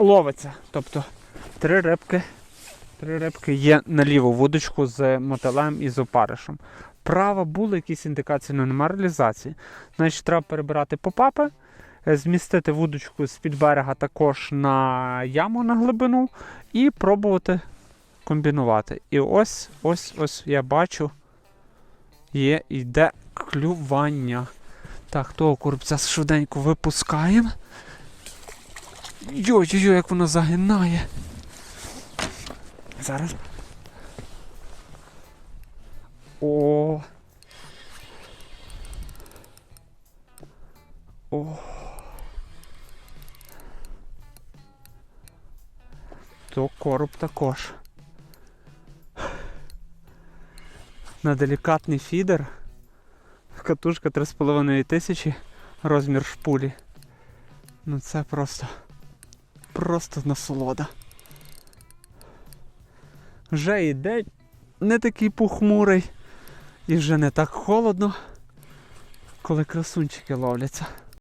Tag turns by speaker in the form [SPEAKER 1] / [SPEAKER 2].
[SPEAKER 1] ловиться. Тобто три рибки, три рибки є на ліву вудочку з мотилем і з опаришем. Права були якісь індикації, але немає реалізації. Значить, треба перебирати попапи, е, змістити вудочку з-під берега також на яму на глибину і пробувати комбінувати. І ось, ось, ось я бачу, є, йде клювання. Так, того курбця швиденько випускаємо. Йой-йой, як воно загинає. Зараз. О. О. То короб також. На делікатний фідер. Катушка 3,5 тисячі, розмір шпулі. Ну це просто. Просто насолода. Вже і день не такий похмурий і вже не так холодно, коли красунчики ловляться.